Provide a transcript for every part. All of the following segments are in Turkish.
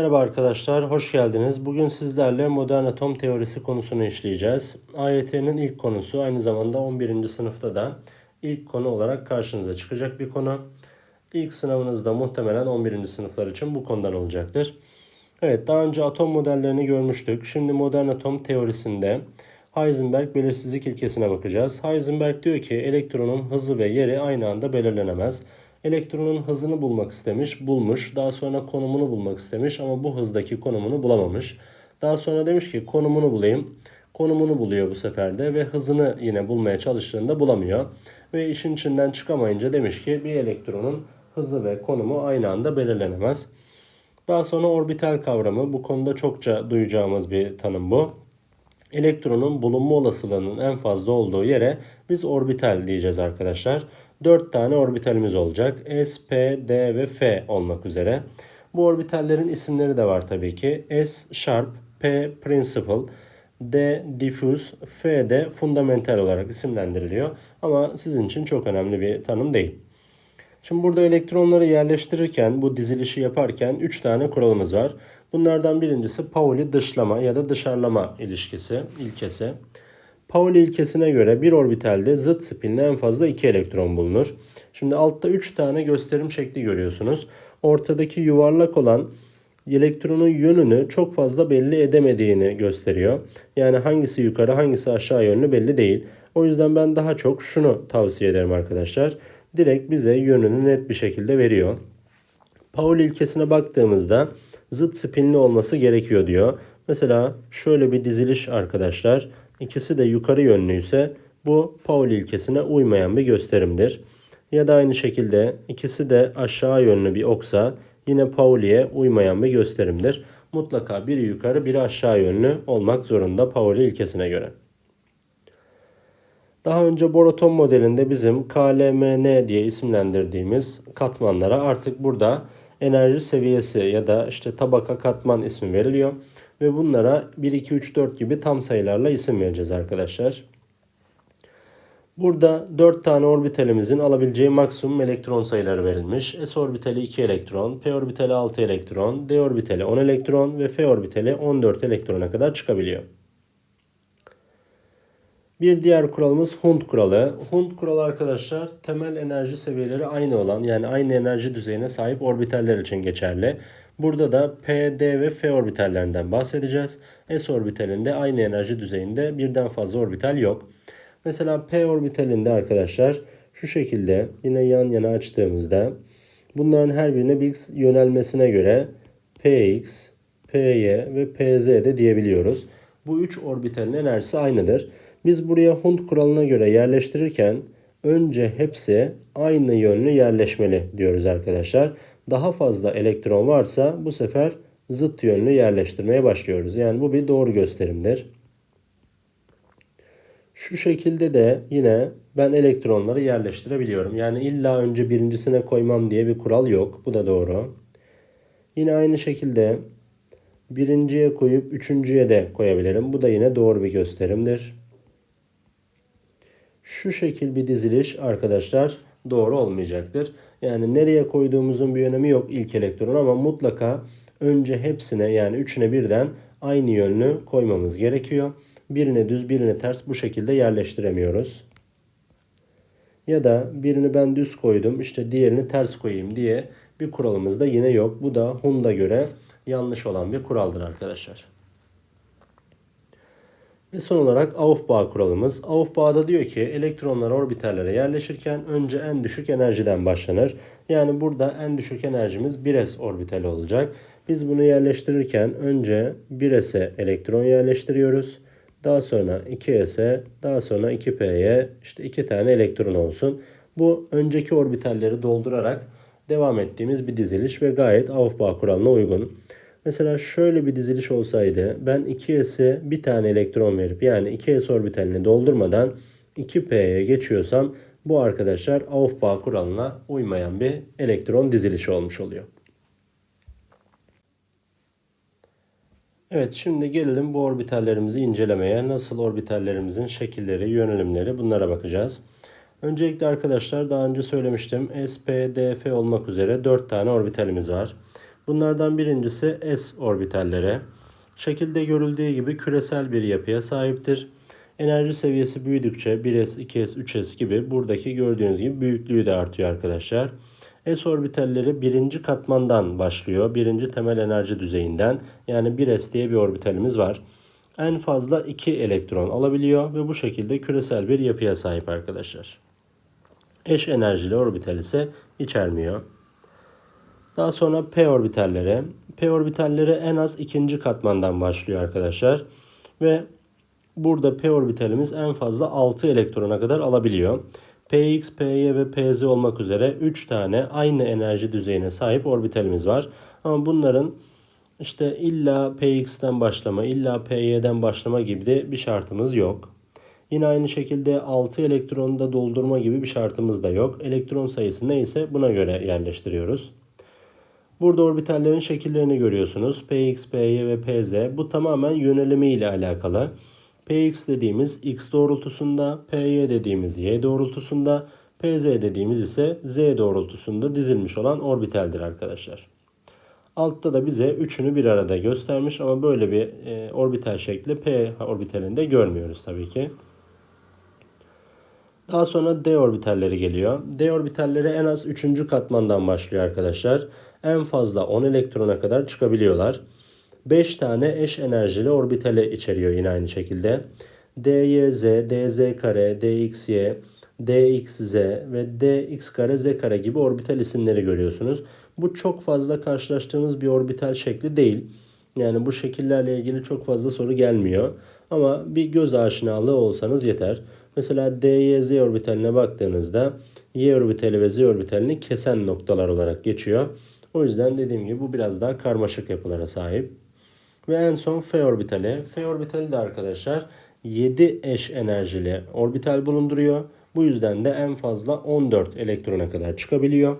Merhaba arkadaşlar, hoş geldiniz. Bugün sizlerle modern atom teorisi konusunu işleyeceğiz. AYT'nin ilk konusu aynı zamanda 11. sınıfta da ilk konu olarak karşınıza çıkacak bir konu. İlk sınavınızda muhtemelen 11. sınıflar için bu konudan olacaktır. Evet, daha önce atom modellerini görmüştük. Şimdi modern atom teorisinde Heisenberg belirsizlik ilkesine bakacağız. Heisenberg diyor ki elektronun hızı ve yeri aynı anda belirlenemez. Elektronun hızını bulmak istemiş, bulmuş. Daha sonra konumunu bulmak istemiş ama bu hızdaki konumunu bulamamış. Daha sonra demiş ki konumunu bulayım. Konumunu buluyor bu sefer de ve hızını yine bulmaya çalıştığında bulamıyor. Ve işin içinden çıkamayınca demiş ki bir elektronun hızı ve konumu aynı anda belirlenemez. Daha sonra orbital kavramı bu konuda çokça duyacağımız bir tanım bu. Elektronun bulunma olasılığının en fazla olduğu yere biz orbital diyeceğiz arkadaşlar. 4 tane orbitalimiz olacak. S, P, D ve F olmak üzere. Bu orbitallerin isimleri de var tabii ki. S sharp, P principal, D diffuse, F de fundamental olarak isimlendiriliyor. Ama sizin için çok önemli bir tanım değil. Şimdi burada elektronları yerleştirirken, bu dizilişi yaparken 3 tane kuralımız var. Bunlardan birincisi Pauli dışlama ya da dışarılama ilişkisi, ilkesi. Pauli ilkesine göre bir orbitalde zıt spinle en fazla 2 elektron bulunur. Şimdi altta 3 tane gösterim şekli görüyorsunuz. Ortadaki yuvarlak olan elektronun yönünü çok fazla belli edemediğini gösteriyor. Yani hangisi yukarı hangisi aşağı yönlü belli değil. O yüzden ben daha çok şunu tavsiye ederim arkadaşlar. Direkt bize yönünü net bir şekilde veriyor. Pauli ilkesine baktığımızda zıt spinli olması gerekiyor diyor. Mesela şöyle bir diziliş arkadaşlar. İkisi de yukarı yönlüyse bu Pauli ilkesine uymayan bir gösterimdir. Ya da aynı şekilde ikisi de aşağı yönlü bir oksa yine Pauli'ye uymayan bir gösterimdir. Mutlaka biri yukarı biri aşağı yönlü olmak zorunda Pauli ilkesine göre. Daha önce Boraton modelinde bizim KLMN diye isimlendirdiğimiz katmanlara artık burada enerji seviyesi ya da işte tabaka katman ismi veriliyor. Ve bunlara 1, 2, 3, 4 gibi tam sayılarla isim vereceğiz arkadaşlar. Burada 4 tane orbitalimizin alabileceği maksimum elektron sayıları verilmiş. S orbitali 2 elektron, P orbitali 6 elektron, D orbitali 10 elektron ve F orbitali 14 elektrona kadar çıkabiliyor. Bir diğer kuralımız Hund kuralı. Hund kuralı arkadaşlar temel enerji seviyeleri aynı olan yani aynı enerji düzeyine sahip orbitaller için geçerli. Burada da P, D ve F orbitallerinden bahsedeceğiz. S orbitalinde aynı enerji düzeyinde birden fazla orbital yok. Mesela P orbitalinde arkadaşlar şu şekilde yine yan yana açtığımızda bunların her birine bir yönelmesine göre Px, Py ve Pz de diyebiliyoruz. Bu üç orbitalin enerjisi aynıdır. Biz buraya Hund kuralına göre yerleştirirken önce hepsi aynı yönlü yerleşmeli diyoruz arkadaşlar. Daha fazla elektron varsa bu sefer zıt yönlü yerleştirmeye başlıyoruz. Yani bu bir doğru gösterimdir. Şu şekilde de yine ben elektronları yerleştirebiliyorum. Yani illa önce birincisine koymam diye bir kural yok. Bu da doğru. Yine aynı şekilde birinciye koyup üçüncüye de koyabilirim. Bu da yine doğru bir gösterimdir. Şu şekil bir diziliş arkadaşlar doğru olmayacaktır. Yani nereye koyduğumuzun bir önemi yok ilk elektron ama mutlaka önce hepsine yani üçüne birden aynı yönlü koymamız gerekiyor. Birine düz birine ters bu şekilde yerleştiremiyoruz. Ya da birini ben düz koydum işte diğerini ters koyayım diye bir kuralımız da yine yok. Bu da Hund'a göre yanlış olan bir kuraldır arkadaşlar. Ve son olarak Aufbau kuralımız. Aufbau'da diyor ki elektronlar orbitallere yerleşirken önce en düşük enerjiden başlanır. Yani burada en düşük enerjimiz 1s orbitali olacak. Biz bunu yerleştirirken önce 1s'e elektron yerleştiriyoruz. Daha sonra 2s'e, daha sonra 2p'ye işte 2 tane elektron olsun. Bu önceki orbitalleri doldurarak devam ettiğimiz bir diziliş ve gayet Aufbau kuralına uygun. Mesela şöyle bir diziliş olsaydı ben 2s'e bir tane elektron verip yani 2s orbitalini doldurmadan 2p'ye geçiyorsam bu arkadaşlar Aufbau kuralına uymayan bir elektron dizilişi olmuş oluyor. Evet şimdi gelelim bu orbitallerimizi incelemeye. Nasıl orbitallerimizin şekilleri, yönelimleri bunlara bakacağız. Öncelikle arkadaşlar daha önce söylemiştim. S, P, D, F olmak üzere 4 tane orbitalimiz var. Bunlardan birincisi s orbitalleri. Şekilde görüldüğü gibi küresel bir yapıya sahiptir. Enerji seviyesi büyüdükçe 1s, 2s, 3s gibi buradaki gördüğünüz gibi büyüklüğü de artıyor arkadaşlar. S orbitalleri birinci katmandan başlıyor. Birinci temel enerji düzeyinden. Yani 1s diye bir orbitalimiz var. En fazla 2 elektron alabiliyor ve bu şekilde küresel bir yapıya sahip arkadaşlar. Eş enerjili orbital ise içermiyor. Daha sonra p orbitalleri. P orbitalleri en az ikinci katmandan başlıyor arkadaşlar. Ve burada p orbitalimiz en fazla 6 elektrona kadar alabiliyor. Px, Py ve Pz olmak üzere 3 tane aynı enerji düzeyine sahip orbitalimiz var. Ama bunların işte illa Px'ten başlama, illa Py'den başlama gibi de bir şartımız yok. Yine aynı şekilde 6 elektronu da doldurma gibi bir şartımız da yok. Elektron sayısı neyse buna göre yerleştiriyoruz. Burada orbitallerin şekillerini görüyorsunuz. Px, Py ve Pz. Bu tamamen yönelimi ile alakalı. Px dediğimiz x doğrultusunda, Py dediğimiz y doğrultusunda, Pz dediğimiz ise z doğrultusunda dizilmiş olan orbitaldir arkadaşlar. Altta da bize üçünü bir arada göstermiş ama böyle bir e, orbital şekli p orbitalinde görmüyoruz tabii ki. Daha sonra d orbitalleri geliyor. D orbitalleri en az 3. katmandan başlıyor arkadaşlar. En fazla 10 elektrona kadar çıkabiliyorlar. 5 tane eş enerjili orbitali içeriyor yine aynı şekilde. DYZ, DZ kare, DXY, DXZ ve DX kare Z kare gibi orbital isimleri görüyorsunuz. Bu çok fazla karşılaştığımız bir orbital şekli değil. Yani bu şekillerle ilgili çok fazla soru gelmiyor. Ama bir göz aşinalığı olsanız yeter. Mesela DYZ orbitaline baktığınızda Y orbitali ve Z orbitalini kesen noktalar olarak geçiyor. O yüzden dediğim gibi bu biraz daha karmaşık yapılara sahip. Ve en son F orbitali. F orbitali de arkadaşlar 7 eş enerjili orbital bulunduruyor. Bu yüzden de en fazla 14 elektrona kadar çıkabiliyor.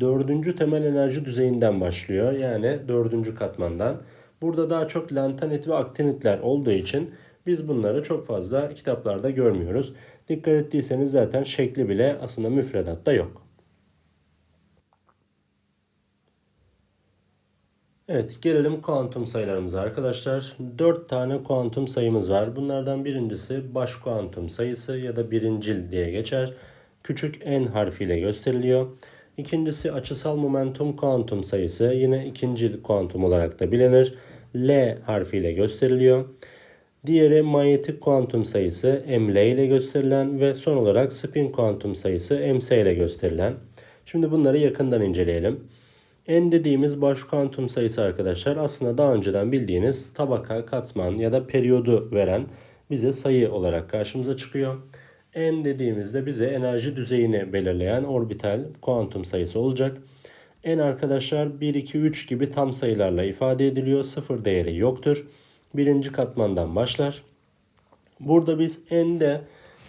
Dördüncü temel enerji düzeyinden başlıyor. Yani dördüncü katmandan. Burada daha çok lantanit ve aktinitler olduğu için biz bunları çok fazla kitaplarda görmüyoruz. Dikkat ettiyseniz zaten şekli bile aslında müfredatta yok. Evet gelelim kuantum sayılarımıza arkadaşlar. 4 tane kuantum sayımız var. Bunlardan birincisi baş kuantum sayısı ya da birincil diye geçer. Küçük n harfiyle gösteriliyor. İkincisi açısal momentum kuantum sayısı yine ikinci kuantum olarak da bilinir. L harfiyle gösteriliyor. Diğeri manyetik kuantum sayısı ml ile gösterilen ve son olarak spin kuantum sayısı ms ile gösterilen. Şimdi bunları yakından inceleyelim. N dediğimiz baş kuantum sayısı arkadaşlar aslında daha önceden bildiğiniz tabaka, katman ya da periyodu veren bize sayı olarak karşımıza çıkıyor. N dediğimizde bize enerji düzeyini belirleyen orbital kuantum sayısı olacak. N arkadaşlar 1, 2, 3 gibi tam sayılarla ifade ediliyor. Sıfır değeri yoktur. Birinci katmandan başlar. Burada biz N'de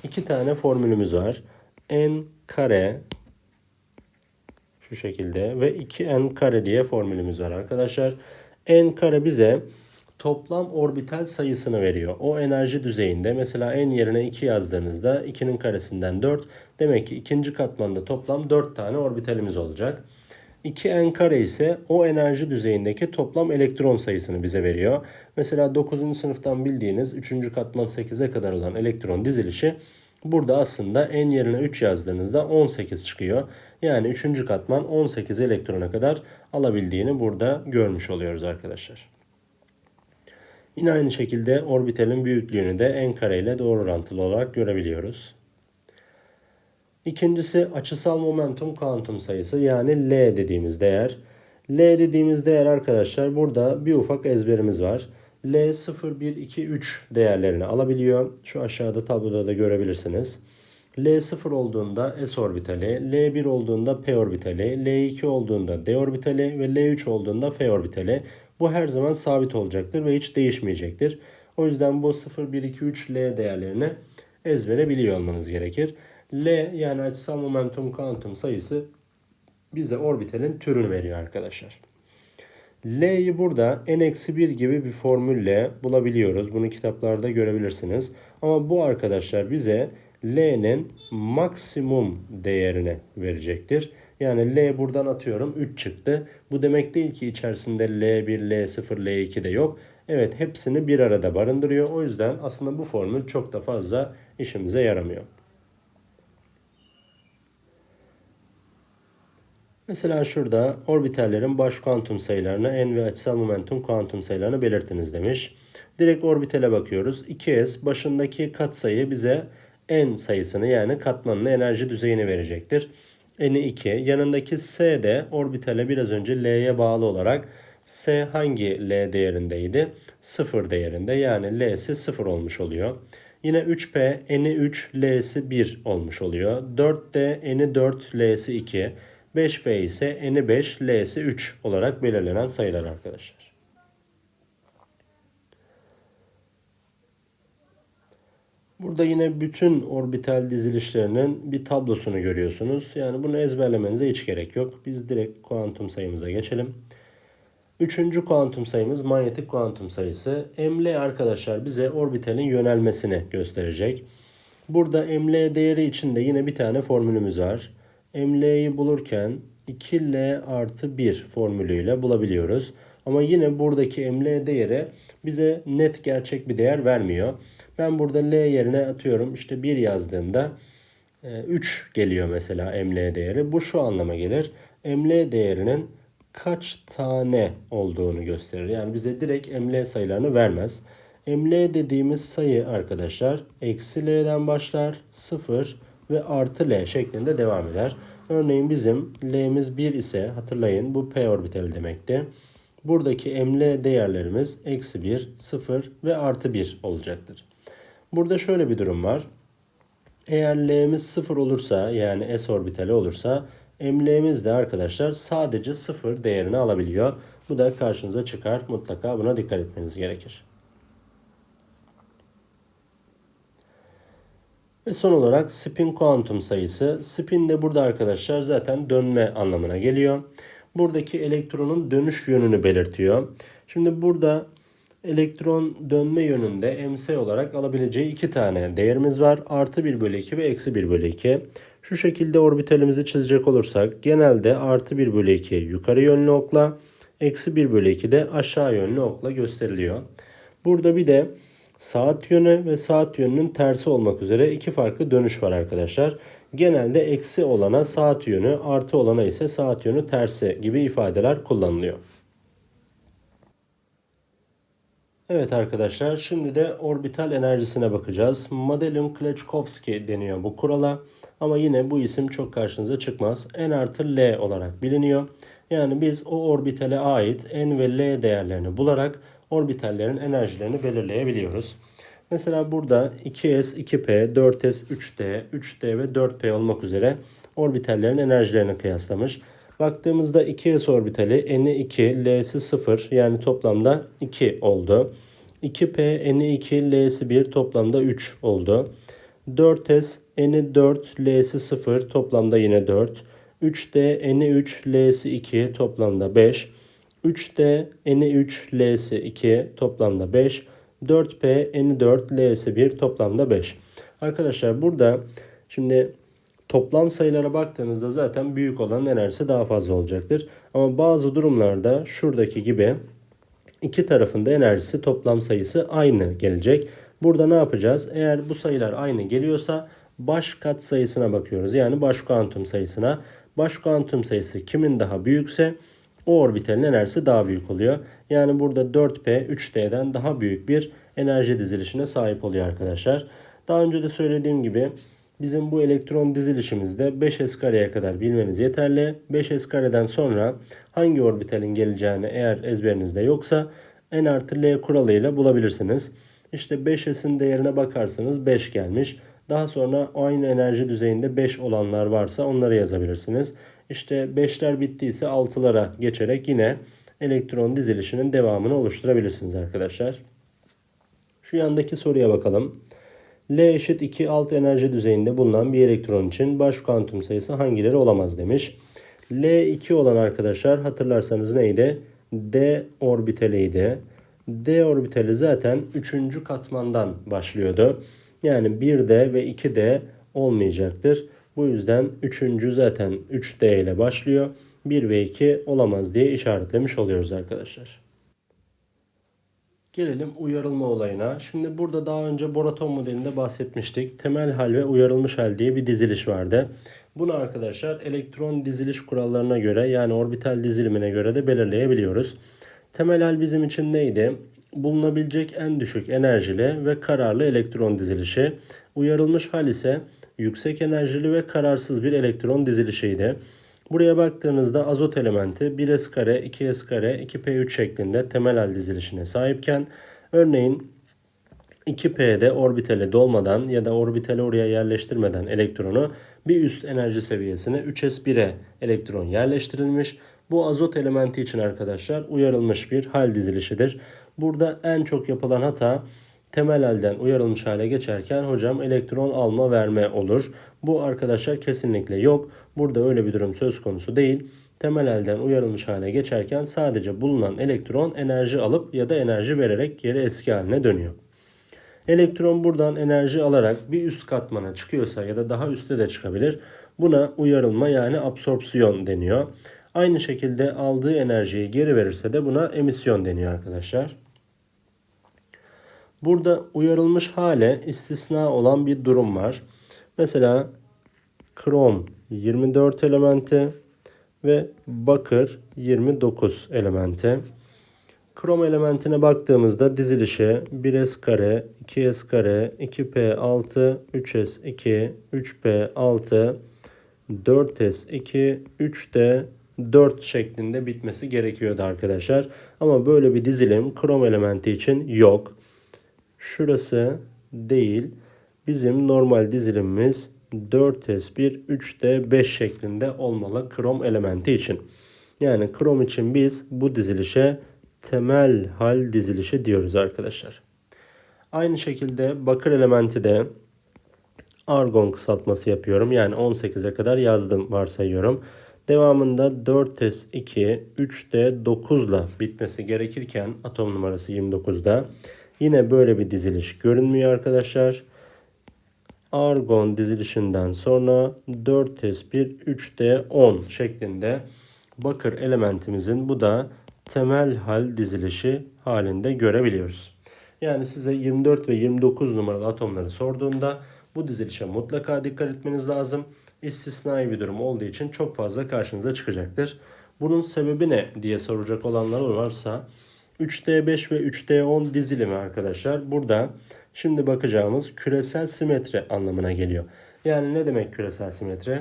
iki tane formülümüz var. N kare şu şekilde ve 2N kare diye formülümüz var arkadaşlar. N kare bize toplam orbital sayısını veriyor. O enerji düzeyinde mesela n yerine 2 yazdığınızda 2'nin karesinden 4. Demek ki ikinci katmanda toplam 4 tane orbitalimiz olacak. 2n kare ise o enerji düzeyindeki toplam elektron sayısını bize veriyor. Mesela 9. sınıftan bildiğiniz 3. katman 8'e kadar olan elektron dizilişi burada aslında n yerine 3 yazdığınızda 18 çıkıyor. Yani 3. katman 18 elektrona kadar alabildiğini burada görmüş oluyoruz arkadaşlar. Yine aynı şekilde orbitalin büyüklüğünü de n kare ile doğru orantılı olarak görebiliyoruz. İkincisi açısal momentum kuantum sayısı yani L dediğimiz değer. L dediğimiz değer arkadaşlar burada bir ufak ezberimiz var. L 0, 1, 2, 3 değerlerini alabiliyor. Şu aşağıda tabloda da görebilirsiniz. L0 olduğunda S orbitali, L1 olduğunda P orbitali, L2 olduğunda D orbitali ve L3 olduğunda F orbitali. Bu her zaman sabit olacaktır ve hiç değişmeyecektir. O yüzden bu 0, 1, 2, 3 L değerlerini ezbere biliyor olmanız gerekir. L yani açısal momentum kuantum sayısı bize orbitalin türünü veriyor arkadaşlar. L'yi burada n-1 gibi bir formülle bulabiliyoruz. Bunu kitaplarda görebilirsiniz. Ama bu arkadaşlar bize L'nin maksimum değerini verecektir. Yani L buradan atıyorum 3 çıktı. Bu demek değil ki içerisinde L1, L0, L2 de yok. Evet hepsini bir arada barındırıyor. O yüzden aslında bu formül çok da fazla işimize yaramıyor. Mesela şurada orbitallerin baş kuantum sayılarını n ve açısal momentum kuantum sayılarını belirtiniz demiş. Direkt orbitale bakıyoruz. 2s başındaki katsayı bize n sayısını yani katmanını enerji düzeyini verecektir. n'i 2. Yanındaki s de orbitale biraz önce l'ye bağlı olarak s hangi l değerindeydi? 0 değerinde yani l'si 0 olmuş oluyor. Yine 3p n'i 3 l'si 1 olmuş oluyor. 4d n'i 4 l'si 2. 5v ise n'i 5 l'si 3 olarak belirlenen sayılar arkadaşlar. Burada yine bütün orbital dizilişlerinin bir tablosunu görüyorsunuz. Yani bunu ezberlemenize hiç gerek yok. Biz direkt kuantum sayımıza geçelim. Üçüncü kuantum sayımız manyetik kuantum sayısı. ML arkadaşlar bize orbitalin yönelmesini gösterecek. Burada ML değeri için de yine bir tane formülümüz var. ML'yi bulurken 2L artı 1 formülüyle bulabiliyoruz. Ama yine buradaki ML değeri bize net gerçek bir değer vermiyor. Ben burada L yerine atıyorum işte 1 yazdığımda 3 e, geliyor mesela ML değeri. Bu şu anlama gelir. ML değerinin kaç tane olduğunu gösterir. Yani bize direkt ML sayılarını vermez. ML dediğimiz sayı arkadaşlar eksi L'den başlar 0 ve artı L şeklinde devam eder. Örneğin bizim L'miz 1 ise hatırlayın bu P orbitali demekti. Buradaki ML değerlerimiz eksi 1, 0 ve artı 1 olacaktır. Burada şöyle bir durum var. Eğer L'miz 0 olursa yani S orbitali olursa ML'miz de arkadaşlar sadece 0 değerini alabiliyor. Bu da karşınıza çıkar. Mutlaka buna dikkat etmeniz gerekir. Ve son olarak spin kuantum sayısı. Spin de burada arkadaşlar zaten dönme anlamına geliyor. Buradaki elektronun dönüş yönünü belirtiyor. Şimdi burada elektron dönme yönünde ms olarak alabileceği iki tane değerimiz var. Artı 1 bölü 2 ve eksi 1 bölü 2. Şu şekilde orbitalimizi çizecek olursak genelde artı 1 bölü 2 yukarı yönlü okla, eksi 1 bölü 2 de aşağı yönlü okla gösteriliyor. Burada bir de saat yönü ve saat yönünün tersi olmak üzere iki farklı dönüş var arkadaşlar. Genelde eksi olana saat yönü, artı olana ise saat yönü tersi gibi ifadeler kullanılıyor. Evet arkadaşlar şimdi de orbital enerjisine bakacağız. Madelin-Kleczkowski deniyor bu kurala. Ama yine bu isim çok karşınıza çıkmaz. N artı L olarak biliniyor. Yani biz o orbitale ait N ve L değerlerini bularak orbitallerin enerjilerini belirleyebiliyoruz. Mesela burada 2s, 2p, 4s, 3d, 3d ve 4p olmak üzere orbitallerin enerjilerini kıyaslamış. Baktığımızda 2s orbitali n'i 2, l'si 0 yani toplamda 2 oldu. 2p, n'i 2, l'si 1 toplamda 3 oldu. 4s, n'i 4, l'si 0 toplamda yine 4. 3d, n'i 3, l'si 2 toplamda 5. 3d, n'i 3, l'si 2 toplamda 5. 4p, n4, l'si 1 toplamda 5. Arkadaşlar burada şimdi toplam sayılara baktığınızda zaten büyük olan enerjisi daha fazla olacaktır. Ama bazı durumlarda şuradaki gibi iki tarafında enerjisi toplam sayısı aynı gelecek. Burada ne yapacağız? Eğer bu sayılar aynı geliyorsa baş kat sayısına bakıyoruz. Yani baş kuantum sayısına. Baş kuantum sayısı kimin daha büyükse o orbitalin enerjisi daha büyük oluyor. Yani burada 4P 3D'den daha büyük bir enerji dizilişine sahip oluyor arkadaşlar. Daha önce de söylediğim gibi bizim bu elektron dizilişimizde 5s kareye kadar bilmeniz yeterli. 5s kareden sonra hangi orbitalin geleceğini eğer ezberinizde yoksa n artı l kuralıyla bulabilirsiniz. İşte 5s'in değerine bakarsanız 5 gelmiş. Daha sonra aynı enerji düzeyinde 5 olanlar varsa onları yazabilirsiniz. İşte 5'ler bittiyse 6'lara geçerek yine elektron dizilişinin devamını oluşturabilirsiniz arkadaşlar. Şu yandaki soruya bakalım. L eşit 2 alt enerji düzeyinde bulunan bir elektron için baş kuantum sayısı hangileri olamaz demiş. L 2 olan arkadaşlar hatırlarsanız neydi? D orbitaliydi. D orbitali zaten 3. katmandan başlıyordu. Yani 1D ve 2D olmayacaktır. Bu yüzden üçüncü zaten 3D ile başlıyor. 1 ve 2 olamaz diye işaretlemiş oluyoruz arkadaşlar. Gelelim uyarılma olayına. Şimdi burada daha önce Boraton modelinde bahsetmiştik. Temel hal ve uyarılmış hal diye bir diziliş vardı. Bunu arkadaşlar elektron diziliş kurallarına göre yani orbital dizilimine göre de belirleyebiliyoruz. Temel hal bizim için neydi? Bulunabilecek en düşük enerjili ve kararlı elektron dizilişi. Uyarılmış hal ise yüksek enerjili ve kararsız bir elektron dizilişiydi. Buraya baktığınızda azot elementi 1s kare, 2s kare, 2p3 şeklinde temel hal dizilişine sahipken örneğin 2p'de orbitale dolmadan ya da orbitale oraya yerleştirmeden elektronu bir üst enerji seviyesine 3s1'e elektron yerleştirilmiş. Bu azot elementi için arkadaşlar uyarılmış bir hal dizilişidir. Burada en çok yapılan hata temel halden uyarılmış hale geçerken hocam elektron alma verme olur. Bu arkadaşlar kesinlikle yok. Burada öyle bir durum söz konusu değil. Temel halden uyarılmış hale geçerken sadece bulunan elektron enerji alıp ya da enerji vererek geri eski haline dönüyor. Elektron buradan enerji alarak bir üst katmana çıkıyorsa ya da daha üste de çıkabilir. Buna uyarılma yani absorpsiyon deniyor. Aynı şekilde aldığı enerjiyi geri verirse de buna emisyon deniyor arkadaşlar. Burada uyarılmış hale istisna olan bir durum var. Mesela krom 24 elementi ve bakır 29 elementi. Krom elementine baktığımızda dizilişi 1s kare, 2s kare, 2p6, 3s2, 3p6, 4s2, 3d 4 şeklinde bitmesi gerekiyordu arkadaşlar. Ama böyle bir dizilim krom elementi için yok. Şurası değil. Bizim normal dizilimimiz 4s1, 3d5 şeklinde olmalı krom elementi için. Yani krom için biz bu dizilişe temel hal dizilişi diyoruz arkadaşlar. Aynı şekilde bakır elementi de argon kısaltması yapıyorum. Yani 18'e kadar yazdım varsayıyorum. Devamında 4s2, 3d 9 ile bitmesi gerekirken atom numarası 29'da yine böyle bir diziliş görünmüyor arkadaşlar. Argon dizilişinden sonra 4s1, 3d 10 şeklinde bakır elementimizin bu da temel hal dizilişi halinde görebiliyoruz. Yani size 24 ve 29 numaralı atomları sorduğunda bu dizilişe mutlaka dikkat etmeniz lazım. İstisnai bir durum olduğu için çok fazla karşınıza çıkacaktır. Bunun sebebi ne diye soracak olanlar varsa 3D5 ve 3D10 dizilimi arkadaşlar. Burada şimdi bakacağımız küresel simetri anlamına geliyor. Yani ne demek küresel simetri?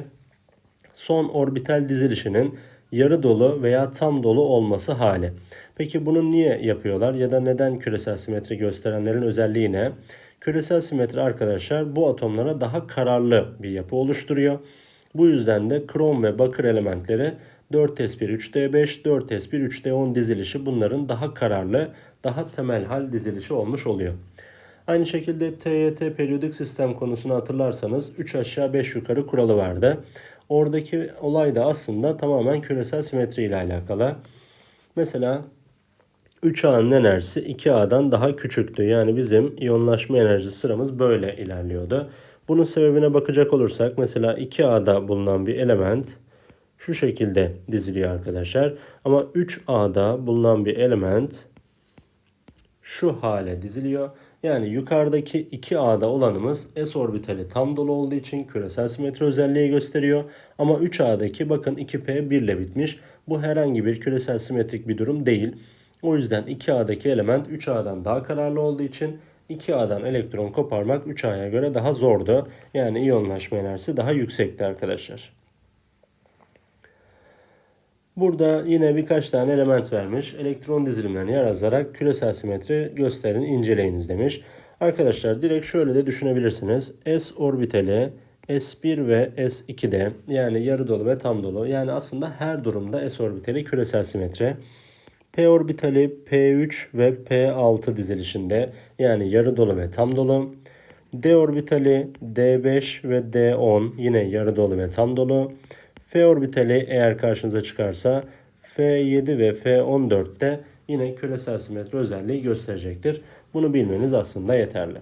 Son orbital dizilişinin yarı dolu veya tam dolu olması hali. Peki bunu niye yapıyorlar ya da neden küresel simetri gösterenlerin özelliği ne? Küresel simetri arkadaşlar bu atomlara daha kararlı bir yapı oluşturuyor. Bu yüzden de krom ve bakır elementleri 4s1 3d5, 4s1 3d10 dizilişi bunların daha kararlı, daha temel hal dizilişi olmuş oluyor. Aynı şekilde TYT periyodik sistem konusunu hatırlarsanız 3 aşağı 5 yukarı kuralı vardı. Oradaki olay da aslında tamamen küresel simetri ile alakalı. Mesela 3A'nın enerjisi 2A'dan daha küçüktü. Yani bizim iyonlaşma enerji sıramız böyle ilerliyordu. Bunun sebebine bakacak olursak mesela 2A'da bulunan bir element şu şekilde diziliyor arkadaşlar. Ama 3A'da bulunan bir element şu hale diziliyor. Yani yukarıdaki 2A'da olanımız S orbitali tam dolu olduğu için küresel simetri özelliği gösteriyor. Ama 3A'daki bakın 2P 1 ile bitmiş. Bu herhangi bir küresel simetrik bir durum değil. O yüzden 2A'daki element 3A'dan daha kararlı olduğu için 2A'dan elektron koparmak 3A'ya göre daha zordu. Yani iyonlaşma enerjisi daha yüksekti arkadaşlar. Burada yine birkaç tane element vermiş. Elektron dizilimlerini yazarak küresel simetri gösterin, inceleyiniz demiş. Arkadaşlar direkt şöyle de düşünebilirsiniz. S orbitali S1 ve S2'de yani yarı dolu ve tam dolu. Yani aslında her durumda S orbitali küresel simetri. P orbitali P3 ve P6 dizilişinde yani yarı dolu ve tam dolu. D orbitali D5 ve D10 yine yarı dolu ve tam dolu. F orbitali eğer karşınıza çıkarsa F7 ve F14'te yine küresel simetri özelliği gösterecektir. Bunu bilmeniz aslında yeterli.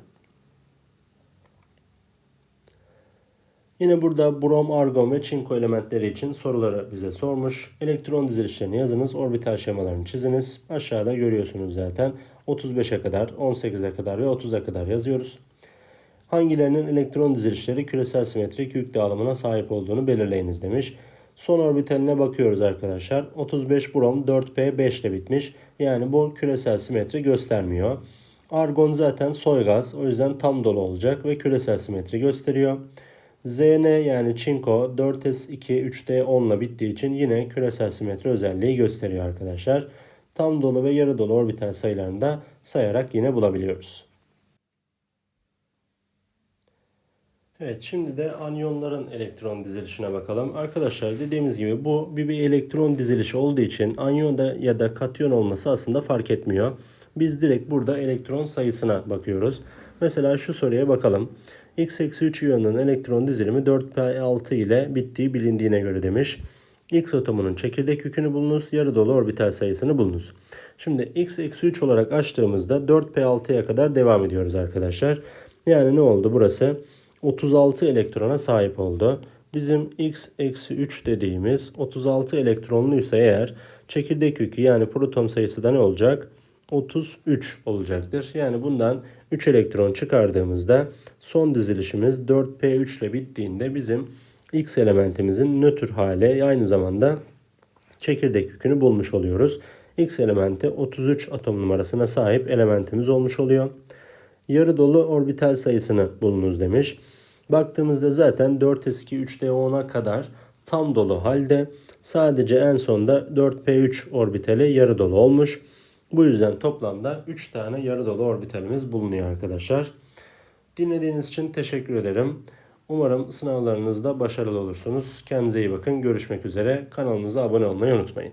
Yine burada brom, argon ve çinko elementleri için soruları bize sormuş. Elektron dizilişlerini yazınız, orbital şemalarını çiziniz. Aşağıda görüyorsunuz zaten 35'e kadar, 18'e kadar ve 30'a kadar yazıyoruz. Hangilerinin elektron dizilişleri küresel simetrik yük dağılımına sahip olduğunu belirleyiniz demiş. Son orbitaline bakıyoruz arkadaşlar. 35 brom 4p 5 ile bitmiş. Yani bu küresel simetri göstermiyor. Argon zaten soy gaz. O yüzden tam dolu olacak ve küresel simetri gösteriyor. Zn yani çinko 4s2 3d 10 ile bittiği için yine küresel simetri özelliği gösteriyor arkadaşlar. Tam dolu ve yarı dolu orbital sayılarını da sayarak yine bulabiliyoruz. Evet şimdi de anyonların elektron dizilişine bakalım. Arkadaşlar dediğimiz gibi bu bir, bir elektron dizilişi olduğu için anyonda ya da katyon olması aslında fark etmiyor. Biz direkt burada elektron sayısına bakıyoruz. Mesela şu soruya bakalım. X eksi 3 iyonunun elektron dizilimi 4p6 ile bittiği bilindiğine göre demiş. X atomunun çekirdek yükünü bulunuz, yarı dolu orbital sayısını bulunuz. Şimdi x eksi 3 olarak açtığımızda 4p6'ya kadar devam ediyoruz arkadaşlar. Yani ne oldu burası? 36 elektrona sahip oldu. Bizim x eksi 3 dediğimiz 36 elektronluysa eğer çekirdek yükü yani proton sayısı da ne olacak? 33 olacaktır. Yani bundan 3 elektron çıkardığımızda son dizilişimiz 4p3 ile bittiğinde bizim x elementimizin nötr hale aynı zamanda çekirdek yükünü bulmuş oluyoruz. X elementi 33 atom numarasına sahip elementimiz olmuş oluyor. Yarı dolu orbital sayısını bulunuz demiş. Baktığımızda zaten 4s2 3d10'a kadar tam dolu halde sadece en sonda 4p3 orbitali yarı dolu olmuş. Bu yüzden toplamda 3 tane yarı dolu orbitalimiz bulunuyor arkadaşlar. Dinlediğiniz için teşekkür ederim. Umarım sınavlarınızda başarılı olursunuz. Kendinize iyi bakın. Görüşmek üzere. Kanalımıza abone olmayı unutmayın.